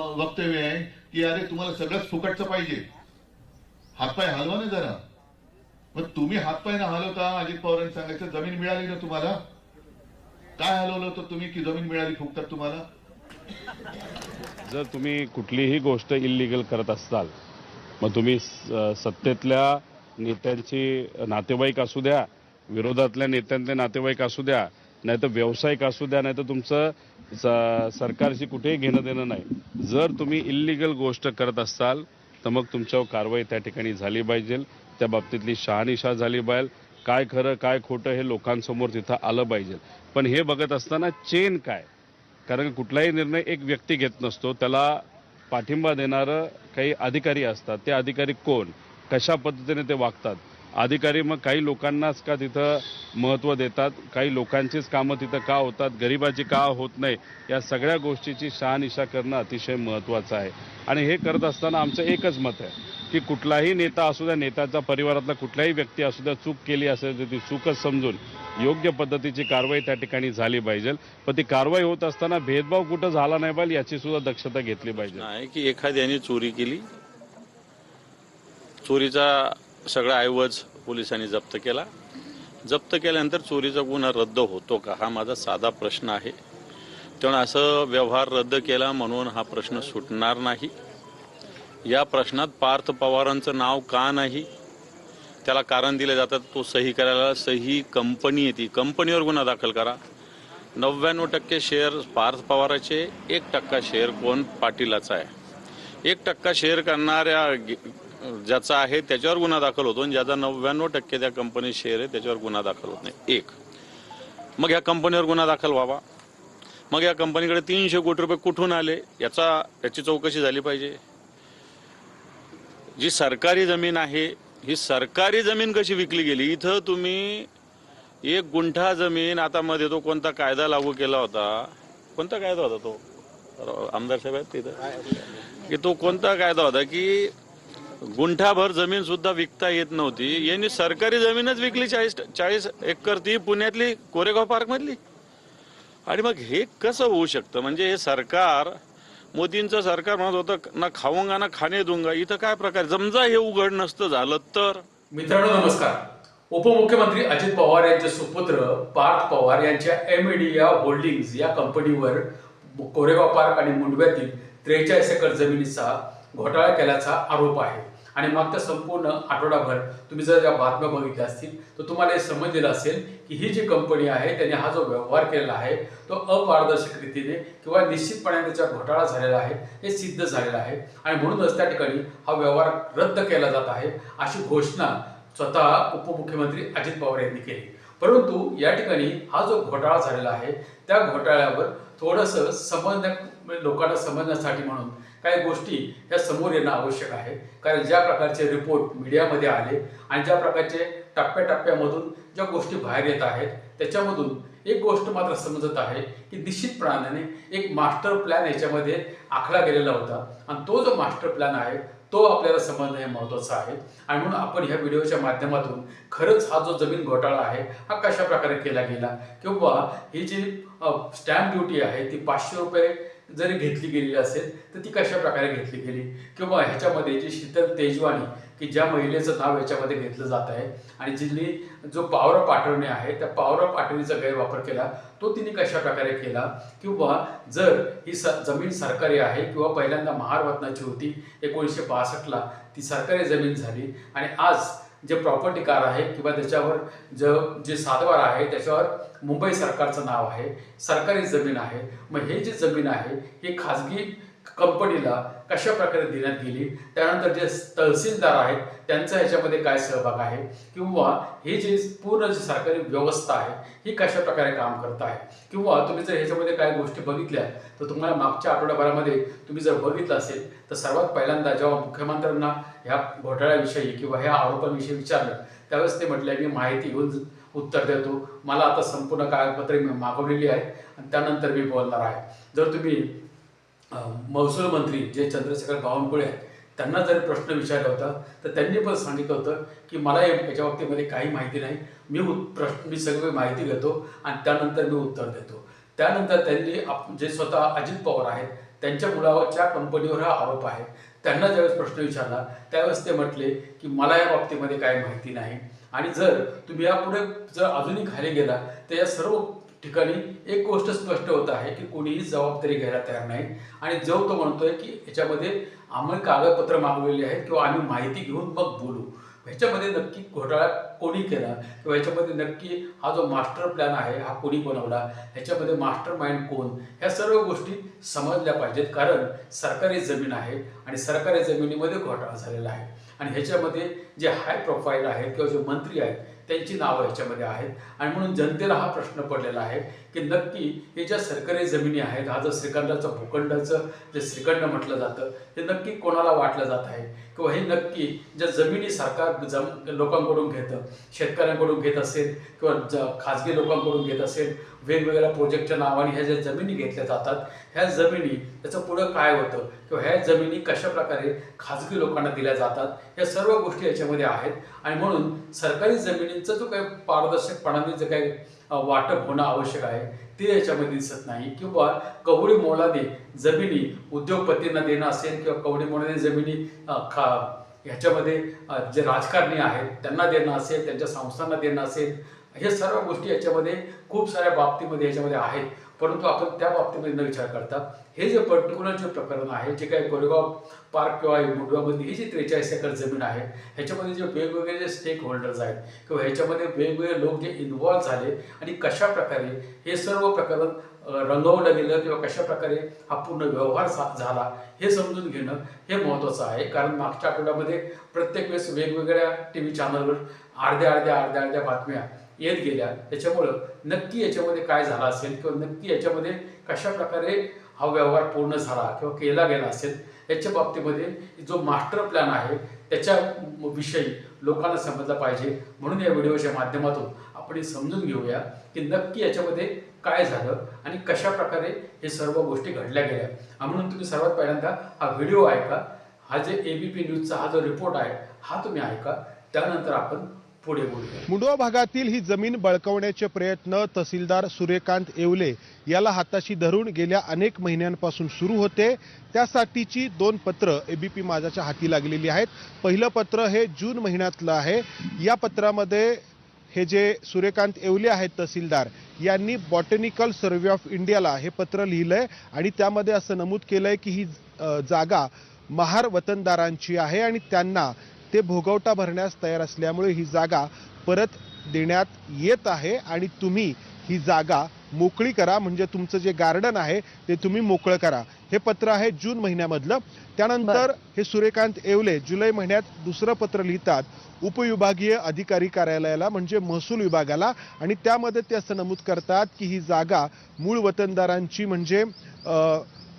वक्तव्य आहे की अरे तुम्हाला सगळंच फुकटचं पाहिजे. हातपाय हलवा ना जरा. मग तुम्ही हातपाय ना हलवता अजित पवारांनी सांगायचं जमीन मिळाली ना तुम्हाला? काय हलवलं होतं तुम्ही की जमीन मिळाली फुकटात तुम्हाला? जर तुम्ही कुठलीही गोष्ट इल्लिगल करत असाल मग तुम्ही स- सत्तेतल्या नेत्यांची नातेवाईक असू द्या विरोधातल्या नेत्यांचे नातेवाईक असू द्या नाही तर व्यावसायिक असू द्या नाही तर तुमचं स- सरकारशी कुठेही घेणं देणं नाही. जर तुम्ही इल्लिगल गोष्ट करत असाल तर मग तुमच्यावर कारवाई त्या ठिकाणी झाली पाहिजे. त्या बाबतीतली शहानिशा झाली पाहिजे. काय खरं काय खोटं हे लोकांसमोर तिथं आलं पाहिजे. पण हे बघत असताना चेन काय? कारण कुठलाही निर्णय एक व्यक्ती घेत नसतो. त्याला पाठिंबा देणारं काही अधिकारी असतात. ते अधिकारी कोण? कशा पद्धतीने ते वागतात? अधिकारी मग काही लोकांनाच का तिथं महत्त्व देतात? काही लोकांचीच कामं तिथं का होतात? गरिबाची का होत नाही? या सगळ्या गोष्टीची शहानिशा करणं अतिशय महत्त्वाचं आहे. आणि हे करत असताना आमचं एकच मत आहे की कुठलाही नेता असू द्या नेत्याचा परिवारातला कुठलाही व्यक्ती असू द्या चूक केली असेल तर ती चूकच समजून योग्य पद्धतीची कारवाई त्या ठिकाणी झाली पाहिजे. पण ती कारवाई होत असताना भेदभाव कुठं झाला नाही पाहिजे याची सुद्धा दक्षता घेतली पाहिजे. नाही की एखाद्याने चोरी केली. चोरीचा सगळा ऐवज पोलिसांनी जप्त केला. जप्त केल्यानंतर चोरीचा गुन्हा रद्द होतो का? हा माझा साधा प्रश्न आहे. तेव्हा असं व्यवहार रद्द केला म्हणून हा प्रश्न सुटणार नाही. या प्रश्नात पार्थ पवारांचं नाव का नाही? त्याला कारण दिलं जातं तो सही करायला सही कंपनी येते कंपनीवर गुन्हा दाखल करा. नव्याण्णव टक्के शेअर पार्थ पवाराचे एक टक्का शेअर कोण पाटीलाचा आहे? एक टक्का शेअर करणाऱ्या गे- ज्याचा आहे त्याच्यावर गुन्हा दाखल होतो आणि ज्याचा नव्याण्णव टक्के त्या कंपनीत शेअर आहे त्याच्यावर गुन्हा दाखल होत नाही. एक. मग या कंपनीवर गुन्हा दाखल व्हावा. मग या कंपनीकडे तीनशे कोटी रुपये कुठून आले? याचा याची चौकशी झाली पाहिजे. जी सरकारी जमीन आहे ही सरकारी जमीन कशी विकली गेली? इथं तुम्ही एक गुंठा जमीन आता मध्ये तो कोणता कायदा लागू केला होता? कोणता कायदा होता तो? आमदार साहेब आहेत तिथं. की तो कोणता कायदा होता की गुंठाभर जमीन सुद्धा विकता येत नव्हती. यांनी सरकारी जमीनच विकली चाळीस चाळीस एकर ती पुण्यातली कोरेगाव पार्क मधली. आणि मग हे कसं होऊ शकतं? म्हणजे हे सरकार मोदींचं सरकार म्हणत होतं ना खाऊंगा ना खाणे दुंगा. इथं काय प्रकार? समजा हे उघड नसतं झालं तर? मित्रांनो नमस्कार. उपमुख्यमंत्री अजित पवार यांचे सुपुत्र पार्थ पवार यांच्या एम या होल्डिंग्ज या कंपनीवर कोरेगाव पार्क आणि मुंडव्यातील त्रेचाळीस एकर जमिनीचा घोटाळा केल्याचा आरोप आहे. आणि मागच्या संपूर्ण आठवडाभर तुम्ही जर या बातम्या बघितल्या असतील तर तुम्हाला हे समजलेलं असेल की ही जी कंपनी आहे त्याने हा जो व्यवहार केलेला आहे तो अपारदर्शक रीतीने किंवा निश्चितपणे त्याचा घोटाळा झालेला आहे हे सिद्ध झालेलं आहे. आणि म्हणूनच त्या ठिकाणी हा व्यवहार रद्द केला जात आहे अशी घोषणा स्वतः उपमुख्यमंत्री अजित पवार यांनी केली. परंतु या ठिकाणी हा जो घोटाळा झालेला आहे त्या घोटाळ्यावर थोडंसं समजण्या लोकांना समजण्यासाठी म्हणून काही गोष्टी ह्या समोर येणं आवश्यक आहे. कारण ज्या प्रकारचे रिपोर्ट मीडियामध्ये आले आणि ज्या प्रकारचे टप्प्याटप्प्यामधून ज्या गोष्टी बाहेर येत आहेत त्याच्यामधून एक गोष्ट मात्र समजत आहे की निश्चितपणाने एक मास्टर प्लॅन याच्यामध्ये आखला गेलेला होता. आणि तो जो मास्टर प्लॅन आहे तो आपल्याला समजणं हे महत्त्वाचं आहे. आणि म्हणून आपण ह्या व्हिडिओच्या माध्यमातून खरंच हा जो जमीन घोटाळा आहे हा कशा प्रकारे केला गेला? किंवा ही जी स्टॅम्प ड्युटी आहे ती पाचशे रुपये जरी घेतली गेलेली असेल तर ती कशा प्रकारे घेतली गेली? किंवा ह्याच्यामध्ये जी शीतल तेजवानी की ज्या महिलेचं नाव याच्यामध्ये घेतलं जात आहे आणि जिल्ही जो पावर ऑफ पाठवणे आहे त्या पावर ऑफ पाठवणीचा गैरवापर केला तो तिने कशा प्रकारे केला? किंवा जर ही स जमीन सरकारी आहे किंवा पहिल्यांदा महारत्नाची होती एकोणीसशे बासष्टला ती सरकारी जमीन झाली आणि आज जे प्रॉपर्टी कार आहे किंवा त्याच्यावर ज जे सातवार आहे त्याच्यावर मुंबई सरकारचं नाव आहे सरकारी जमीन आहे. मग हे जी जमीन आहे ही खाजगी कंपनीला कशा प्रकारे देण्यात गेली त्यानंतर जे तहसीलदार आहेत त्यांचा ह्याच्यामध्ये काय सहभाग आहे किंवा ही जी पूर्ण जी सरकारी व्यवस्था आहे ही कशा प्रकारे काम करत आहे किंवा तुम्ही जर ह्याच्यामध्ये काय गोष्टी बघितल्या तर तुम्हाला मागच्या आठवड्याभरामध्ये तुम्ही जर बघितलं असेल तर सर्वात पहिल्यांदा जेव्हा मुख्यमंत्र्यांना ह्या घोटाळ्याविषयी किंवा ह्या आरोपांविषयी विचारलं त्यावेळेस ते म्हटले मी माहिती घेऊन उत्तर देतो. मला आता संपूर्ण कागदपत्रे मी मागवलेली आहेत आणि त्यानंतर मी बोलणार आहे. जर तुम्ही महसूल मंत्री जे चंद्रशेखर बावनकुळे आहेत त्यांना जर प्रश्न विचारला होता तर त्यांनी पण सांगितलं होतं की मला या- याच्या बाबतीमध्ये काही माहिती नाही. मी प्रश्न मी सगळी माहिती घेतो आणि त्यानंतर मी उत्तर देतो. त्यानंतर त्यांनी आप जे स्वतः अजित पवार आहेत त्यांच्या मुलावरच्या कंपनीवर हा आरोप आहे. त्यांना ज्यावेळेस प्रश्न विचारला त्यावेळेस ते म्हटले की मला या बाबतीमध्ये काही माहिती नाही. आणि जर तुम्ही यापुढे जर अजूनही खाली गेला तर या सर्व ठिकाणी एक गोष्ट स्पष्ट होत आहे की कोणीही जबाबदारी घ्यायला तयार नाही. आणि जो तो म्हणतोय की याच्यामध्ये आम्ही कागदपत्र मागवलेली आहेत किंवा आम्ही माहिती घेऊन मग बोलू. ह्याच्यामध्ये नक्की घोटाळा कोणी केला? किंवा ह्याच्यामध्ये नक्की हा जो मास्टर प्लॅन आहे हा कोणी बनवला? ह्याच्यामध्ये मास्टर माइंड कोण? ह्या सर्व गोष्टी समजल्या पाहिजेत. कारण सरकारी जमीन आहे आणि सरकारी जमिनीमध्ये घोटाळा झालेला आहे. आणि ह्याच्यामध्ये जे हाय प्रोफाईल आहेत किंवा जे मंत्री आहेत त्यांची नावं ह्याच्यामध्ये आहेत. आणि म्हणून जनतेला हा प्रश्न पडलेला आहे की नक्की हे ज्या सरकारी जमिनी आहेत हा जो श्रीखंडाचं भूखंडाचं जे श्रीखंड म्हटलं जातं हे नक्की कोणाला वाटलं जात आहे? किंवा हे नक्की ज्या जमिनी सरकार जम लोकांकडून घेतं शेतकऱ्यांकडून घेत असेल किंवा ज खाजगी लोकांकडून घेत असेल वेगवेगळ्या प्रोजेक्टच्या नावाने ह्या ज्या जमिनी घेतल्या जातात ह्या जमिनी त्याचं पुढं काय होतं? किंवा ह्या जमिनी कशा प्रकारे खाजगी लोकांना दिल्या जातात? या सर्व गोष्टी याच्यामध्ये आहेत. आणि म्हणून सरकारी जमिनी यांचा जो काही पारदर्शकपणाने जे काही वाटप होणं आवश्यक आहे ते याच्यामध्ये दिसत नाही. किंवा कवडी मोलाने जमिनी उद्योगपतींना देणं असेल किंवा कवडी मोलाने जमिनी खा ह्याच्यामध्ये जे राजकारणी आहेत त्यांना देणं असेल त्यांच्या संस्थांना देणं असेल हे सर्व गोष्टी याच्यामध्ये खूप साऱ्या बाबतीमध्ये याच्यामध्ये आहेत. परंतु आपण त्या बाबतीमध्ये न विचार करता हे जे पर्टिक्युलर जे प्रकरण आहे जे काही कोरेगाव पार्क किंवा मुंडव्यामध्ये ही जी त्रेचाळीस एकर जमीन आहे ह्याच्यामध्ये जे वेगवेगळे जे स्टेक होल्डर्स आहेत किंवा ह्याच्यामध्ये वेगवेगळे लोक जे इन्व्हॉल्व झाले आणि कशा प्रकारे हे सर्व प्रकरण रंगवलं गेलं किंवा कशा प्रकारे हा पूर्ण व्यवहार सा- झाला हे समजून घेणं हे महत्त्वाचं आहे. कारण मागच्या आठवड्यामध्ये प्रत्येक वेळेस वेगवेगळ्या टी व्ही चॅनलवर अर्ध्या अर्ध्या अर्ध्या अर्ध्या बातम्या येत गेल्या. त्याच्यामुळं नक्की याच्यामध्ये काय झालं असेल किंवा नक्की याच्यामध्ये कशा प्रकारे हा व्यवहार पूर्ण झाला किंवा केला गेला असेल याच्या बाबतीमध्ये जो मास्टर प्लॅन आहे त्याच्या विषयी लोकांना समजलं पाहिजे. म्हणून या व्हिडिओच्या माध्यमातून आपण समजून घेऊया की नक्की याच्यामध्ये काय झालं आणि कशा प्रकारे हे सर्व गोष्टी घडल्या गेल्या. म्हणून तुम्ही सर्वात पहिल्यांदा हा व्हिडिओ ऐका. हा जे ए बी पी न्यूजचा हा जो रिपोर्ट आहे हा तुम्ही ऐका. त्यानंतर आपण मुंडवा भागातील ही जमीन बळकवण्याचे प्रयत्न तहसीलदार सूर्यकांत येवले याला हाताशी धरून गेल्या अनेक महिन्यांपासून सुरू होते. त्यासाठीची दोन पत्र एबीपी माझाच्या हाती लागलेली आहेत. पहिलं पत्र हे जून महिन्यातलं आहे. या पत्रामध्ये हे जे सूर्यकांत येवले आहेत तहसीलदार यांनी बॉटनिकल सर्व्हे ऑफ इंडियाला हे पत्र लिहिलंय आणि त्यामध्ये असं नमूद केलंय की ही जागा महार वतनदारांची आहे आणि त्यांना ते भोगवटा भरण्यास तयार असल्यामुळे ही जागा परत देण्यात येत आहे आणि तुम्ही ही जागा मोकळी करा. म्हणजे तुमचं जे गार्डन आहे ते तुम्ही मोकळं करा. हे पत्र आहे जून महिन्यामधलं. त्यानंतर हे सूर्यकांत येवले जुलै महिन्यात दुसरं पत्र लिहितात उपविभागीय अधिकारी कार्यालयाला म्हणजे महसूल विभागाला. आणि त्यामध्ये ते असं नमूद करतात की ही जागा मूळ वतनदारांची म्हणजे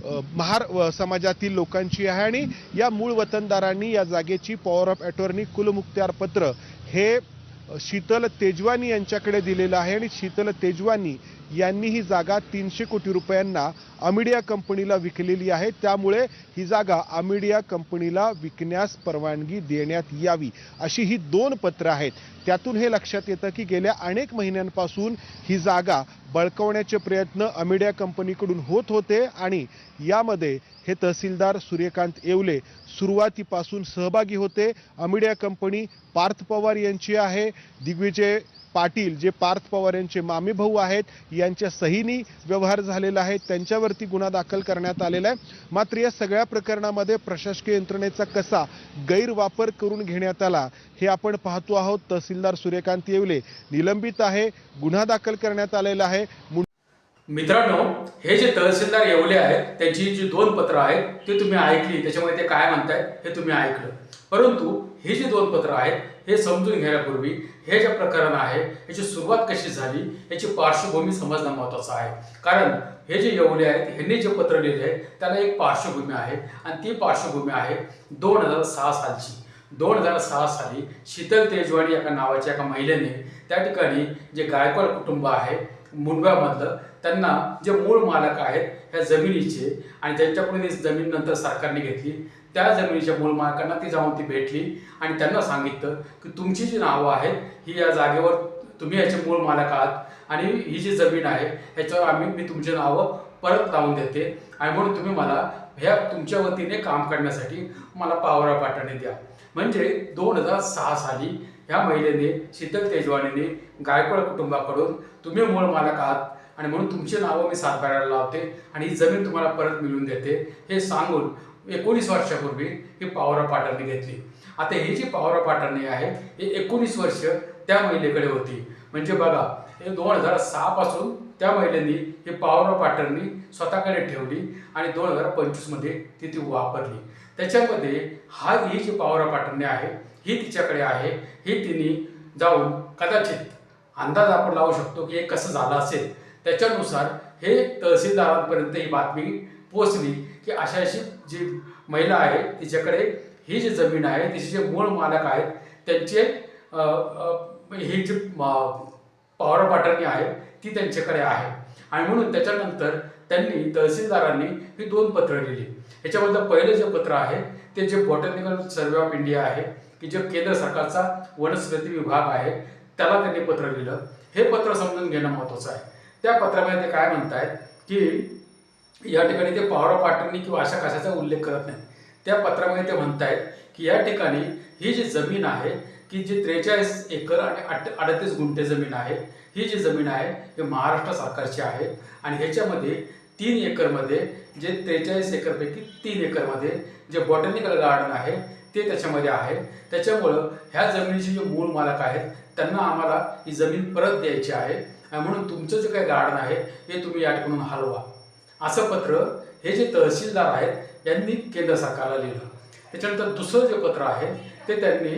महार व समाजातील लोकांची आहे आणि या मूळ वतनदारांनी या जागेची पॉवर ऑफ अटॉर्नी कुलमुक्त्यार पत्र हे शीतल तेजवानी यांच्याकडे दिलेलं आहे आणि शीतल तेजवानी यांनी ही जागा तीनशे कोटी रुपयांना अमिडिया कंपनीला विकलेली आहे. त्यामुळे ही जागा अमिडिया कंपनीला विकण्यास परवानगी देण्यात यावी अशी ही दोन पत्र आहेत. त्यातून हे लक्षात येतं की गेल्या अनेक महिन्यांपासून ही जागा बळकवण्याचे प्रयत्न अमिडिया कंपनीकडून होत होते आणि यामध्ये हे तहसीलदार सूर्यकांत येवले सुरुवातीपासून सहभागी होते. अमिडिया कंपनी पार्थ पवार यांची आहे. दिग्विजय पाटील जे पार्थ पवार यांचे मामी भाऊ आहेत यांच्या सहीनी व्यवहार झालेला आहे. त्यांच्यावरती गुन्हा दाखल करण्यात आलेला आहे. मात्र या सगळ्या प्रकरणामध्ये प्रशासकीय यंत्रणेचा कसा गैरवापर करून घेण्यात आला हे आपण पाहतो आहोत. तहसीलदार सूर्यकांत येवले निलंबित आहे. गुन्हा दाखल करण्यात आलेला आहे. मित्रांनो हे जे तहसीलदार येवले आहेत त्यांची जी दोन पत्र आहेत ते तुम्ही ऐकली त्याच्यामुळे ते काय म्हणतायत हे तुम्ही ऐकलं. परंतु हे जे दोन पत्र आहेत हे समजून घेण्यापूर्वी हे जे प्रकरण आहे याची सुरुवात कशी झाली याची पार्श्वभूमी समजणं महत्वाचं आहे. कारण हे जे येवले आहेत ह्यांनी जे पत्र लिहिले आहे त्याला एक पार्श्वभूमी आहे आणि ती पार्श्वभूमी आहे दोन हजार सहा सालची. दोन हजार सहा साली शीतल तेजवाणी एका नावाच्या एका महिलेने त्या ठिकाणी जे गायकवाड कुटुंब आहे मुंडव्यामधलं त्यांना जे मूळ मालक आहेत ह्या जमिनीचे आणि ज्यांच्याकडून ही जमीन नंतर सरकारने घेतली. त्या जमिनीच्या मूळ मालकांना ती जाऊन ती भेटली आणि त्यांना सांगितलं की तुमची जी नावं आहेत ही या जागेवर तुम्ही याचे मूळ मालक आहात आणि ही जी जमीन आहे ह्याच्यावर आम्ही मी तुमची नावं परत लावून देते आणि म्हणून तुम्ही मला ह्या तुमच्या वतीने काम करण्यासाठी मला पावरा पाठवणे द्या. म्हणजे दोन हजार सहा साली ह्या महिलेने शीतल तेजवानीने गायकवाड कुटुंबाकडून तुम्ही मूळ मालक आहात आणि म्हणून तुमची नावं मी सातबाऱ्याला लावते आणि ही जमीन तुम्हाला परत मिळवून देते. हे सांगून एकोणीस वर्षापूर्वी ही पावरा पाठवणी घेतली. आता ही जी पावरा पाठवणी आहे हे एकोणीस वर्ष त्या महिलेकडे होती. म्हणजे बघा हे दोन हजार सहापासून त्या महिलेने ही पावरा पाटरणी स्वतःकडे ठेवली आणि दोन हजार पंचवीसमध्ये ती ती वापरली. त्याच्यामध्ये हा ही जी पावरा पाठवणी आहे ही तिच्याकडे आहे ही तिने जाऊन कदाचित अंदाज आपण लावू शकतो की हे कसं झालं असेल. त्याच्यानुसार हे तहसीलदारांपर्यंत ही बातमी पोचली की अशा अशी जी महिला आहे तिच्याकडे ही जी जमीन आहे तिचे जे मूळ मालक आहेत त्यांचे ही जी पॉवर पाटर्नी आहे ती त्यांच्याकडे आहे. आणि म्हणून त्याच्यानंतर त्यांनी तहसीलदारांनी ही दोन पत्र लिहिली. याच्यामधलं पहिलं जे पत्र आहे ते जे बॉटनिकल सर्वे ऑफ इंडिया आहे की जे केंद्र सरकारचा वनस्पती विभाग आहे त्याला त्यांनी पत्र लिहिलं. हे पत्र समजून घेणं महत्त्वाचं आहे. त्या पत्रामध्ये ते काय म्हणतायत की या ठिकाणी ते पावर पाटणी किंवा अशा कशाचा उल्लेख करत नाही त्या पत्रामध्ये ते म्हणतायत की या ठिकाणी ही जी जमीन आहे की जी त्रेचाळीस एकर आणि अडतीस गुंठे जमीन आहे ही जी जमीन आहे ही महाराष्ट्र सरकारची आहे आणि ह्याच्यामध्ये तीन एकरमध्ये जे त्रेचाळीस एकरपैकी तीन एकरमध्ये जे बॉटॅनिकल गार्डन आहे ते त्याच्यामध्ये आहे त्याच्यामुळं ह्या जमिनीचे जे मूळ मालक आहेत त्यांना आम्हाला ही जमीन परत द्यायची आहे. आणि म्हणून तुमचं जे काही गार्डन आहे हे तुम्ही या ठिकाणून हलवा. असं पत्र हे जे तहसीलदार आहेत यांनी केंद्र सरकारला लिहिलं. त्याच्यानंतर दुसरं जे पत्र आहे ते त्यांनी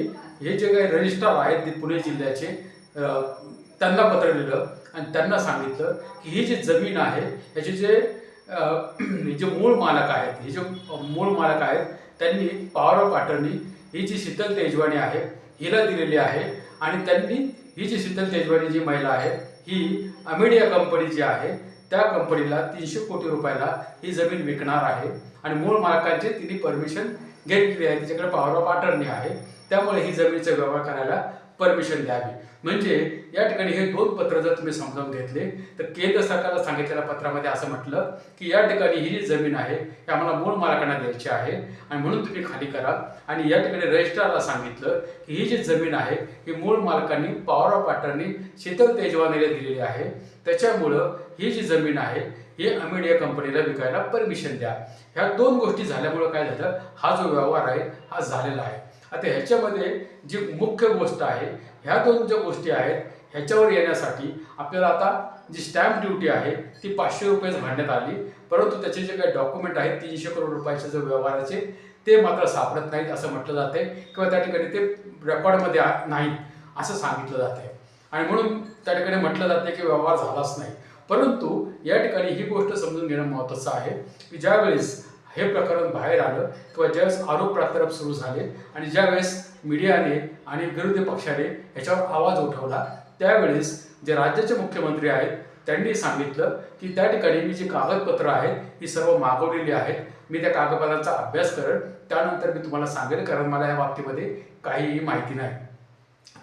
हे जे काही रजिस्ट्रार आहेत ते पुणे जिल्ह्याचे त्यांना पत्र लिहिलं आणि त्यांना सांगितलं की ही जी जमीन आहे ह्याचे जे जे मूळ मालक आहेत हे जे मूळ मालक आहेत त्यांनी पॉवर ऑफ अटर्नी ही जी शीतल तेजवानी आहे हिला दिलेली आहे आणि त्यांनी ही जी शीतल तेजवानी जी महिला आहे ही अमेडिया कंपनी जी आहे त्या कंपनीला तीनशे कोटी रुपयाला ही जमीन विकणार आहे. आणि मूळ मालकांची तिने परमिशन घेतलेली आहे. तिच्याकडे पॉवर ऑफ अटर्नी आहे. त्यामुळे ही जमिनीचा व्यवहार करायला परमिशन द्यावी. म्हणजे या ठिकाणी हे दोन पत्र जर तुम्ही समजावून घेतले तर केंद्र सरकारला सांगितलेल्या पत्रामध्ये असं म्हटलं की या ठिकाणी ही जी जमीन आहे ही आम्हाला मूळ मालकांना द्यायची आहे आणि म्हणून तुम्ही खाली करा. आणि या ठिकाणी रजिस्ट्रारला सांगितलं की ही जी जमीन आहे ही मूळ मालकांनी पॉवर ऑफ अटर्नी शीतल तेजवानीला दिलेली आहे. त्याच्यामुळं ही जी जमीन आहे ही अमेडिया कंपनीला विकायला परमिशन द्या. ह्या दोन गोष्टी झाल्यामुळं काय झालं? हा जो व्यवहार आहे हा झालेला आहे. आता ह्याच्यामध्ये जी मुख्य गोष्ट आहे ह्या दोन ज्या गोष्टी आहेत ह्याच्यावर येण्यासाठी आपल्याला आता जी स्टॅम्प ड्युटी आहे ती पाचशे रुपयेच भरण्यात आली. परंतु त्याचे जे काही डॉक्युमेंट आहेत तीनशे करोड रुपयाचे जे व्यवहाराचे ते मात्र सापडत नाहीत असं म्हटलं जाते किंवा त्या ठिकाणी ते रेकॉर्डमध्ये नाहीत असं सांगितलं जाते आणि म्हणून त्या ठिकाणी म्हटलं जाते की व्यवहार झालाच नाही. परंतु या ठिकाणी ही गोष्ट समजून घेणं महत्त्वाचं आहे की ज्यावेळेस हे प्रकरण बाहेर आलं किंवा ज्यावेळेस आरोप प्रत्यारोप सुरू झाले आणि ज्यावेळेस मीडियाने आणि विरोधी पक्षाने याच्यावर आवाज उठवला त्यावेळेस जे राज्याचे मुख्यमंत्री आहेत त्यांनी सांगितलं की त्या ठिकाणी मी जी कागदपत्र आहेत ही सर्व मागवलेली आहेत. मी त्या कागदपत्रांचा अभ्यास करेन. त्यानंतर मी तुम्हाला सांगेन कारण मला या बाबतीमध्ये काहीही माहिती नाही.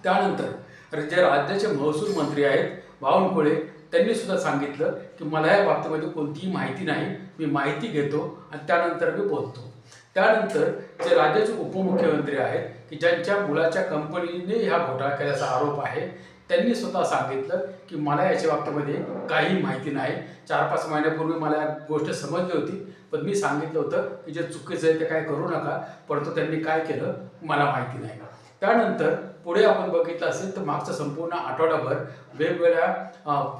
त्यानंतर जे राज्याचे महसूल मंत्री आहेत बावनकुळे त्यांनी सुद्धा सांगितलं की मला या बाबतीमध्ये कोणतीही माहिती नाही. मी माहिती घेतो आणि त्यानंतर मी बोलतो. त्यानंतर जे राज्याचे उपमुख्यमंत्री आहेत की ज्यांच्या मुलाच्या कंपनीने ह्या घोटाळा केल्याचा आरोप आहे त्यांनी स्वतः सांगितलं की मला याच्या बाबतीमध्ये काही माहिती नाही. चार पाच महिन्यापूर्वी मला गोष्ट समजली होती पण मी सांगितलं होतं की जे चुकीचं आहे ते काय करू नका परंतु त्यांनी काय केलं मला माहिती नाही. त्यानंतर पुढे आपण बघितलं असेल तर मागचं संपूर्ण आठवडाभर वेगवेगळ्या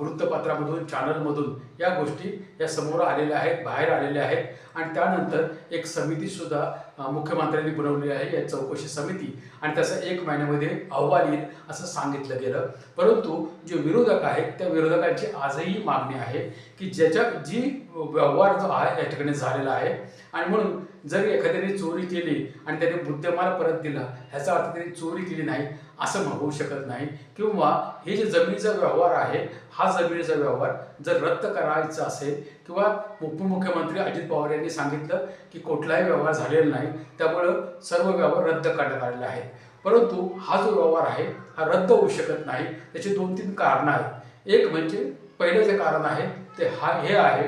वृत्तपत्रामधून चॅनलमधून या गोष्टी या समोर आलेल्या आहेत बाहेर आलेल्या आहेत. आणि त्यानंतर एक समितीसुद्धा मुख्यमंत्र्यांनी बनवली आहे या चौकशी समिती. आणि त्याचा एक महिन्यामध्ये अहवाल येईल असं सांगितलं गेलं. परंतु जे विरोधक आहेत त्या विरोधकांची आजही मागणी आहे की ज्याच्या जी व्यवहार जो आहे या ठिकाणी झालेला आहे आणि म्हणून जर एखाद्याने चोरी केली आणि त्याने मुद्देमाल परत दिला ह्याचा अर्थ त्याने चोरी केली नाही असं होऊ शकत नाही. किंवा हे जे जमिनीचा व्यवहार आहे हा जमिनीचा व्यवहार जर रद्द करायचा असेल किंवा उपमुख्यमंत्री अजित पवार यांनी सांगितलं की कुठलाही व्यवहार झालेला नाही त्यामुळं सर्व व्यवहार रद्द करण्यात आलेला आहे परंतु हा जो व्यवहार आहे हा रद्द होऊ शकत नाही. त्याची दोन तीन कारणं आहेत. एक म्हणजे पहिलं जे कारण आहे ते हा हे आहे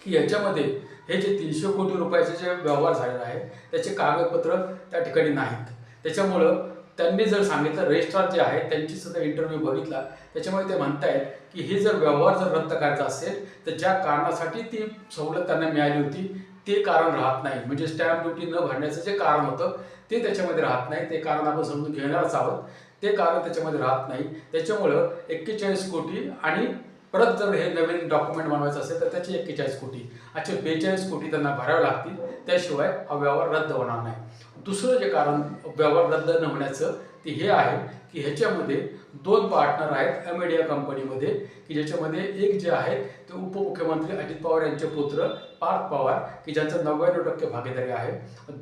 की याच्यामध्ये हे जे तीनशे कोटी रुपयाचे जे व्यवहार झालेला आहे त्याचे कागदपत्र त्या ठिकाणी नाहीत. त्याच्यामुळं त्यांनी जर सांगितलं रजिस्ट्रार जे आहे त्यांची सुद्धा इंटरव्ह्यू बघितला. त्याच्यामुळे ते म्हणतायत की हे जर व्यवहार जर रद्द करायचा असेल तर ज्या कारणासाठी ती सवलत त्यांना मिळाली होती ते कारण राहत नाही. म्हणजे स्टॅम्प ड्युटी न भरण्याचं जे कारण होतं ते त्याच्यामध्ये राहत नाही. ते कारण आपण समजून घेणारच आहोत. ते कारण त्याच्यामध्ये राहत नाही. त्याच्यामुळं एक्केचाळीस कोटी आणि परत जर हे नवीन डॉक्युमेंट बनवायचं असेल तर त्याचे एक्केचाळीस कोटी. असे बेचाळीस कोटी त्यांना भरावे लागतील. त्याशिवाय हा व्यवहार रद्द होणार नाही. दुसरं जे कारण व्यवहार रद्द न होण्याचं ते हे आहे की ह्याच्यामध्ये दोन पार्टनर आहेत अमेडिया कंपनीमध्ये की ज्याच्यामध्ये एक जे आहे ते उपमुख्यमंत्री अजित पवार यांचे पुत्र पार्थ पवार की ज्यांचं नव्याण्णव टक्के भागीदारी आहे.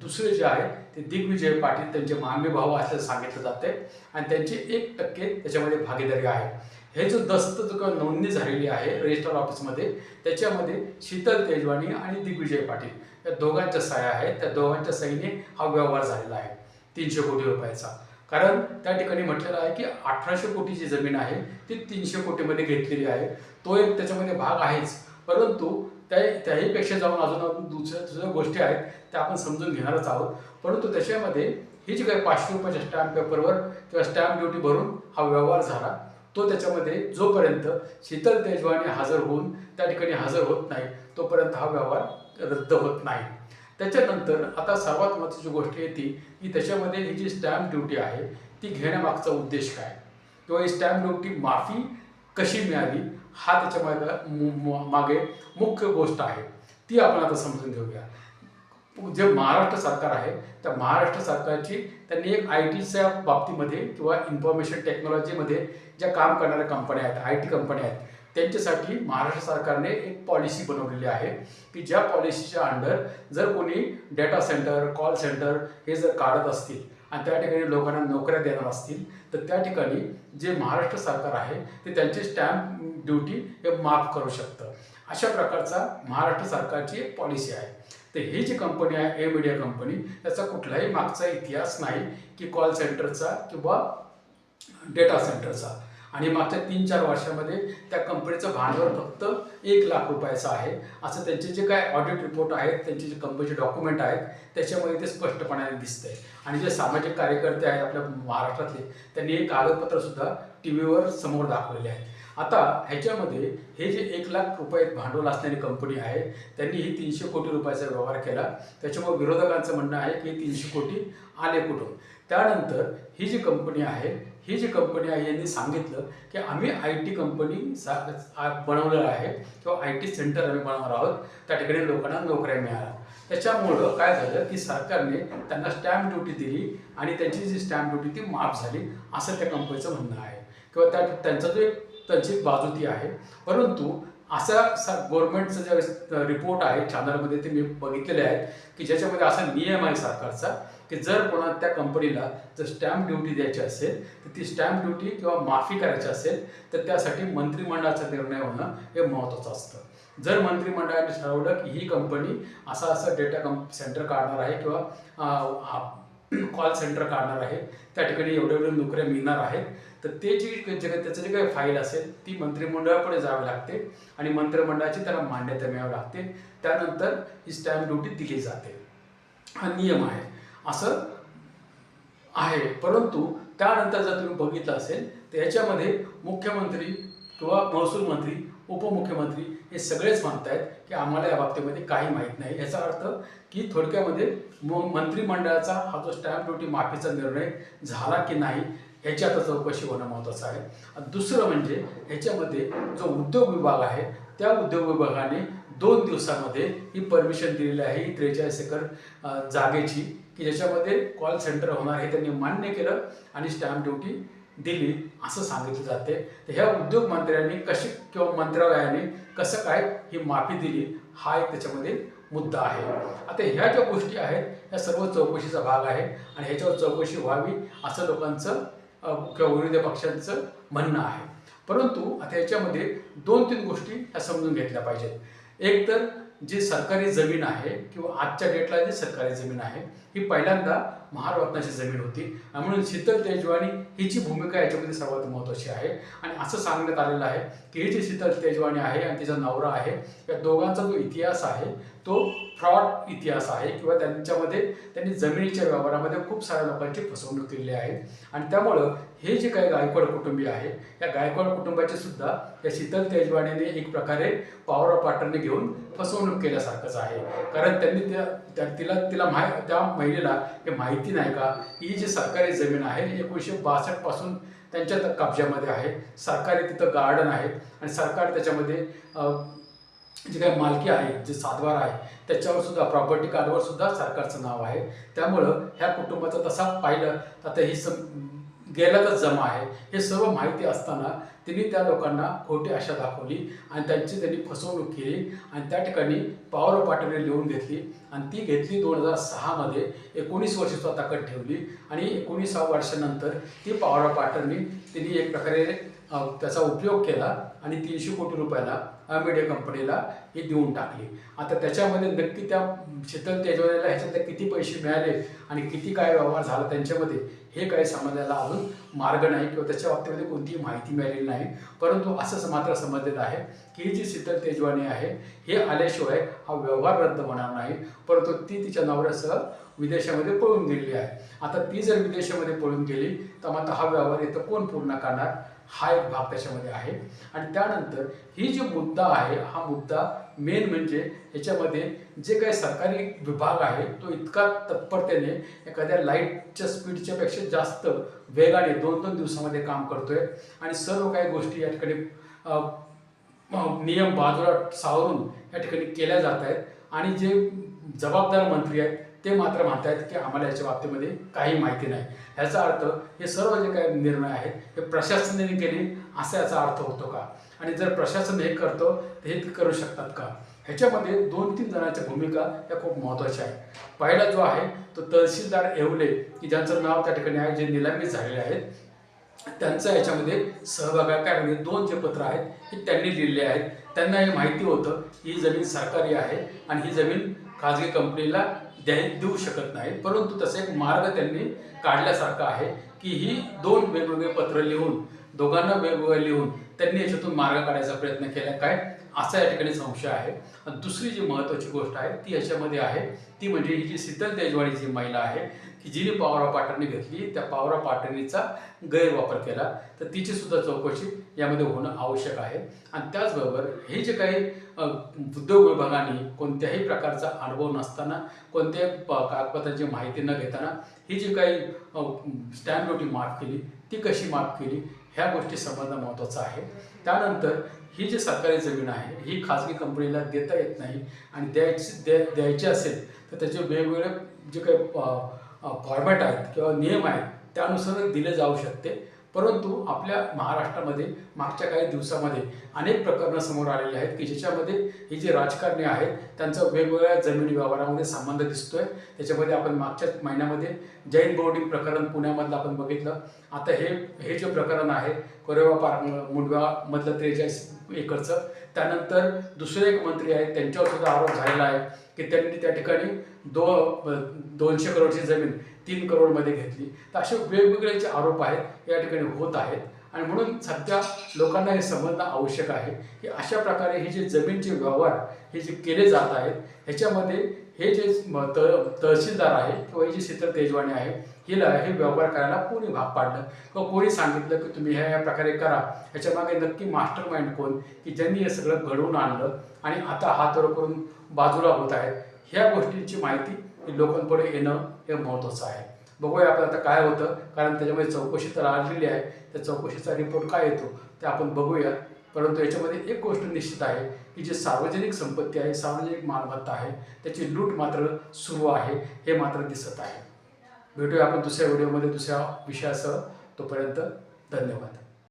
दुसरे जे आहे ते दिग्विजय पाटील त्यांचे मान्य भाऊ असल्याचं सांगितलं जाते आणि त्यांचे एक टक्के त्याच्यामध्ये भागीदारी आहे. हे जो दस्त जो किंवा नोंदणी झालेली आहे रजिस्टर ऑफिसमध्ये त्याच्यामध्ये शीतल तेजवानी आणि दिग्विजय पाटील. या दोघांच्या सह्या आहेत. त्या दोघांच्या सहीने हा व्यवहार झालेला आहे. तीनशे कोटी रुपयाचा. कारण त्या ठिकाणी म्हटलेलं आहे की अठराशे कोटीची जमीन आहे. ती तीनशे कोटीमध्ये घेतलेली आहे. तो एक त्याच्यामध्ये भाग आहेच. परंतु त्या त्याहीपेक्षा जाऊन अजून अजून दुसऱ्या दुसऱ्या गोष्टी आहेत. त्या आपण समजून घेणारच आहोत. परंतु त्याच्यामध्ये ही जी काही पाचशे रुपयाच्या स्टॅम्प पेपरवर किंवा स्टॅम्प ड्युटी भरून हा व्यवहार झाला तो त्याच्यामध्ये जोपर्यंत शीतल तेजवानी हजर होऊन त्या ठिकाणी हजर होत नाही तोपर्यंत हा व्यवहार रद्द होत नाही. त्याच्यानंतर आता सर्वात महत्त्वाची गोष्ट येते की त्याच्यामध्ये ही जी स्टॅम्प ड्युटी आहे ती घेण्यामागचा उद्देश काय? किंवा ही स्टॅम्प ड्युटी माफी कशी मिळाली हा त्याच्यामागे मु- मागे मुख्य गोष्ट आहे. ती आपण आता समजून घेऊया. जे महाराष्ट्र सरकार आहे त्या महाराष्ट्र सरकारची त्यांनी एक आय टीच्या बाबतीमध्ये किंवा इन्फॉर्मेशन टेक्नॉलॉजीमध्ये ज्या काम करणाऱ्या कंपन्या आहेत आय टी कंपन्या आहेत त्यांच्यासाठी महाराष्ट्र सरकारने एक पॉलिसी बनवलेली आहे की ज्या पॉलिसीच्या अंडर जर कोणी डेटा सेंटर कॉल सेंटर हे जर काढत असतील आणि त्या ठिकाणी लोकांना नोकऱ्या देणार असतील तर त्या ठिकाणी जे महाराष्ट्र सरकार आहे ते त्यांची स्टॅम्प ड्युटी हे माफ करू शकतं. अशा प्रकारचा महाराष्ट्र सरकारची एक पॉलिसी आहे. तर ही जी कंपनी आहे ए मीडिया कंपनी त्याचा कुठलाही मागचा इतिहास नाही की कॉल सेंटरचा किंवा डेटा सेंटरचा आणि मागच्या तीन चार वर्षामध्ये त्या कंपनीचं भांडवल फक्त एक लाख रुपयाचं आहे. असं त्यांचे जे काय ऑडिट रिपोर्ट आहेत त्यांचे जे कंपनीचे डॉक्युमेंट आहेत त्याच्यामध्ये ते स्पष्टपणे दिसतंय. आणि जे सामाजिक कार्यकर्ते आहेत आपल्या महाराष्ट्रातले त्यांनी हे कागदपत्रसुद्धा टी व्हीवर समोर दाखवलेले आहेत आता ह्याच्यामध्ये हे जे एक लाख रुपये भांडवल असणारी कंपनी आहे त्यांनी ही तीनशे कोटी रुपयाचा व्यवहार केला. त्याच्यामुळे विरोधकांचं म्हणणं आहे की तीनशे कोटी आले कुठून? त्यानंतर ही जी कंपनी आहे ही जी कंपनी आहे यांनी सांगितलं की आम्ही आय टी कंपनी सा बनवलं बनवलेलं आहे. किंवा आय टी सेंटर आम्ही बनवणार आहोत. त्या ठिकाणी लोकांना नोकऱ्या मिळाल्या. त्याच्यामुळं काय झालं की सरकारने त्यांना स्टॅम्प ड्युटी दिली आणि त्यांची जी स्टॅम्प ड्युटी ती माफ झाली असं त्या कंपनीचं म्हणणं आहे. किंवा त्या त्यांचा जो एक त्यांची बाजू ती आहे. परंतु असा सा गव्हर्नमेंटचा जे रिपोर्ट आहे चॅनलमध्ये ते मी बघितलेले आहेत की ज्याच्यामध्ये असा नियम आहे सरकारचा की जर कोणा त्या कंपनीला जर स्टॅम्प ड्युटी द्यायची असेल तर ती स्टॅम्प ड्युटी किंवा माफी करायची असेल तर त्यासाठी मंत्रिमंडळाचा निर्णय होणं हे महत्त्वाचं असतं. जर मंत्रिमंडळाने ठरवलं की ही कंपनी असा असं डेटा कंप सेंटर काढणार आहे किंवा कॉल सेंटर काढणार आहे त्या ठिकाणी एवढे एवढे नोकऱ्या मिळणार आहेत तर ते जी जे त्याचं जे काही फाईल असेल ती मंत्रिमंडळापुढे जावी लागते आणि मंत्रिमंडळाची त्याला मान्यता मिळावी लागते. त्यानंतर ही स्टॅम्प ड्युटी दिली जाते. हा नियम आहे. असं आहे. परंतु त्यानंतर जर तुम्ही बघितलं असेल तर याच्यामध्ये मुख्यमंत्री किंवा महसूल मंत्री उपमुख्यमंत्री हे सगळेच म्हणतायत की आम्हाला या बाबतीमध्ये काही माहीत नाही. याचा अर्थ की थोडक्यामध्ये म मंत्रिमंडळाचा हा जो स्टॅम्प ड्युटी माफीचा निर्णय झाला की नाही ह्याची आता चौकशी होणं महत्त्वाचं आहे. दुसरं म्हणजे ह्याच्यामध्ये जो उद्योग विभाग आहे त्या उद्योग विभागाने दोन दिवसामध्ये ही परमिशन दिलेली आहे ही त्रेचाळीस एकर जागेची. की ज्याच्यामध्ये कॉल सेंटर होणार हे त्यांनी मान्य केलं आणि स्टॅम्प ड्युटी दिली असं सांगितलं जाते. तर ह्या उद्योग मंत्र्यांनी कशी किंवा मंत्रालयाने कसं काय ही माफी दिली हा एक त्याच्यामध्ये मुद्दा आहे. आता ह्या ज्या गोष्टी आहेत ह्या सर्व चौकशीचा भाग आहे आणि ह्याच्यावर चौकशी व्हावी असं लोकांचं किंवा विरोधी पक्षांचं म्हणणं आहे. परंतु आता याच्यामध्ये दोन तीन गोष्टी ह्या समजून घेतल्या पाहिजेत. एक तर जी सरकारी जमीन आहे किंवा आजच्या डेटला जी सरकारी जमीन आहे ही पहिल्यांदा महारत्नाची जमीन होती. आणि म्हणून शीतल तेजवानी हिची भूमिका याच्यामध्ये सर्वात महत्त्वाची आहे. आणि असं सांगण्यात आलेलं आहे की ही जी शीतल तेजवानी आहे आणि तिचा नवरा आहे या दोघांचा जो इतिहास आहे तो फ्रॉड इतिहास आहे किंवा त्यांच्यामध्ये त्यांनी जमिनीच्या व्यवहारामध्ये खूप साऱ्या लोकांची फसवणूक केलेली आहे. आणि त्यामुळं हे जे काही गायकवाड कुटुंबीय आहे या गायकवाड कुटुंबाचे सुद्धा या शीतल तेजवाणीने एक प्रकारे पॉवर ऑफ पाटरने घेऊन फसवणूक केल्यासारखंच आहे. कारण त्यांनी त्या- तिला तिला माहि त्या महिलेला हे माहिती माहिती नाही का? ही जी सरकारी जमीन आहे एकोणीसशे बासष्टपासून त्यांच्या कब्ज्यामध्ये कब्जामध्ये आहे. सरकारी तिथं गार्डन आहे आणि सरकार त्याच्यामध्ये जी जे काही मालकी आहे जे सातवार आहे त्याच्यावर सुद्धा प्रॉपर्टी कार्डवर सुद्धा सरकारचं नाव आहे. त्यामुळं ह्या कुटुंबाचा तसा पाहिलं तर आता ही सम गेल्यातच जमा आहे. हे सर्व माहिती असताना त्यांनी त्या लोकांना खोटी आशा दाखवली आणि त्यांची त्यांनी फसवणूक केली आणि त्या ठिकाणी पावर पाटणे लिहून घेतली. आणि ती घेतली दोन हजार सहामध्ये. एकोणीस वर्ष स्वतःकडे ठेवली आणि एकोणीसा वर्षानंतर ती पावर पाटवणी तिने एक प्रकारे त्याचा उपयोग केला आणि तीनशे कोटी रुपयाला मीडिया कंपनीला ही देऊन टाकली. आता त्याच्यामध्ये नक्की त्या शीतल तेजवाल्याला ह्याच्यातले किती पैसे मिळाले आणि किती काय व्यवहार झाला त्यांच्यामध्ये हे काही समाजाला अजून मार्ग नाही किंवा त्याच्या बाबतीमध्ये कोणतीही माहिती मिळालेली नाही. परंतु असंच मात्र समजलेलं आहे की ही जी शीतल तेजवानी आहे हे आल्याशिवाय हा व्यवहार रद्द होणार नाही. परंतु ती तिच्या नवऱ्यासह विदेशामध्ये पळून गेलेली आहे. आता ती जर विदेशामध्ये पळून गेली तर मग आता हा व्यवहार इथं कोण पूर्ण करणार? हा एक भाग त्याच्यामध्ये आहे. आणि त्यानंतर ही जी मुद्दा आहे हा मुद्दा मेन म्हणजे याच्यामध्ये जे काही सरकारी विभाग आहे तो इतका तत्परतेने एखाद्या लाईटच्या स्पीडच्या पेक्षा जास्त वेगाने दोन दोन दिवसामध्ये काम करतोय. आणि सर्व काही गोष्टी या ठिकाणी नियम बाजूला सावरून या ठिकाणी केल्या जात आहेत. आणि जे जबाबदार मंत्री आहेत ते मात्र म्हणतायत की आम्हाला याच्या बाबतीमध्ये काही माहिती नाही. ह्याचा अर्थ हे सर्व जे काही निर्णय आहेत हे प्रशासनाने केले असा याचा अर्थ होतो का? आणि जर प्रशासन हे करतो तर हे करू शकतात का? ह्याच्यामध्ये दोन तीन जणांच्या भूमिका या खूप महत्त्वाच्या आहेत. पहिला जो आहे तो तहसीलदार येवले की ज्यांचं नाव त्या ठिकाणी आहे जे निलंबित झालेले आहेत त्यांचा याच्यामध्ये सहभाग आहे कारण म्हणजे दोन जे पत्र आहेत हे त्यांनी लिहिले आहेत. त्यांना हे माहिती होतं ही जमीन सरकारी आहे आणि ही जमीन खाजगी कंपनीला द्याय देऊ शकत नाही परंतु तसे एक मार्ग त्यांनी काढल्यासारखा आहे की ही दोन वेगवेगळे पत्र लिहून दोघांना वेगवेगळे लिहून त्यांनी याच्यातून मार्ग काढायचा प्रयत्न केला. काय? असा या ठिकाणी संशय आहे. आणि दुसरी जी महत्त्वाची गोष्ट आहे ती याच्यामध्ये आहे. ती म्हणजे ही जी शीतल तेजवाडी जी महिला आहे की जिने पॉवर ऑफ घेतली त्या पॉवर ऑफ गैरवापर केला. तर तिची सुद्धा चौकशी यामध्ये होणं आवश्यक आहे. आणि त्याचबरोबर हे जे काही उद्योग विभागाने कोणत्याही प्रकारचा अनुभव नसताना कोणत्याही प- कागदपत्रांची माहिती न घेताना ही जी काही स्टॅम्प ड्युटी माफ केली ती कशी माफ केली ह्या गोष्टी समजणं महत्त्वाचा आहे. त्यानंतर ही जी सरकारी जमीन आहे ही खाजगी कंपनीला देता येत नाही आणि द्यायची द्या द्यायची असेल तर त्याचे वेगवेगळे जे काही फॉर्मॅट आहेत किंवा नियम आहेत त्यानुसार दिले जाऊ शकते. परंतु आपल्या महाराष्ट्रामध्ये मागच्या काही दिवसामध्ये अनेक प्रकरणं समोर आलेली आहेत की ज्याच्यामध्ये ही जी राजकारणी आहेत त्यांचा वेगवेगळ्या जमिनी व्यवहारामध्ये संबंध दिसतोय. त्याच्यामध्ये आपण मागच्या महिन्यामध्ये जैन बोर्डिंग प्रकरण पुण्यामधलं आपण बघितलं. आता हे हे जे प्रकरण आहे कोरेवा पार्क मुंडवामधलं त्रेचाळीस एकरचं त्यानंतर दुसरे एक मंत्री आहेत त्यांच्यावर सुद्धा आरोप झालेला आहे की त्यांनी त्या ठिकाणी दो दोनशे करोडची जमीन तीन करोडमध्ये घेतली. तर असे वेगवेगळे जे आरोप आहेत या ठिकाणी होत आहेत. आणि म्हणून सध्या लोकांना हे समजणं आवश्यक आहे की अशा प्रकारे हे जे जमीनचे व्यवहार हे जे केले जात आहेत ह्याच्यामध्ये हे जे त तहसीलदार आहे किंवा हे जे शीतल तेजवाणी आहे हिला हे व्यवहार करायला कोणी भाग पाडलं? किंवा कोणी सांगितलं की तुम्ही ह्या या प्रकारे करा ह्याच्यामागे नक्की मास्टर माइंड कोण? की ज्यांनी हे सगळं घडवून आणलं आणि आता हात करून बाजूला होत आहेत ह्या गोष्टींची माहिती लोकांपुढे येणं हे महत्त्वाचं आहे. बघूया आपण आता काय होतं. कारण त्याच्यामध्ये चौकशी तर आलेली आहे. त्या चौकशीचा रिपोर्ट काय येतो ते आपण बघूया. परंतु याच्यामध्ये एक गोष्ट निश्चित आहे की जी सार्वजनिक संपत्ती आहे सार्वजनिक मालमत्ता आहे त्याची लूट मात्र सुरू आहे हे मात्र दिसत आहे. भेटूया आपण दुसऱ्या व्हिडिओमध्ये दुसऱ्या विषयासह. तोपर्यंत धन्यवाद.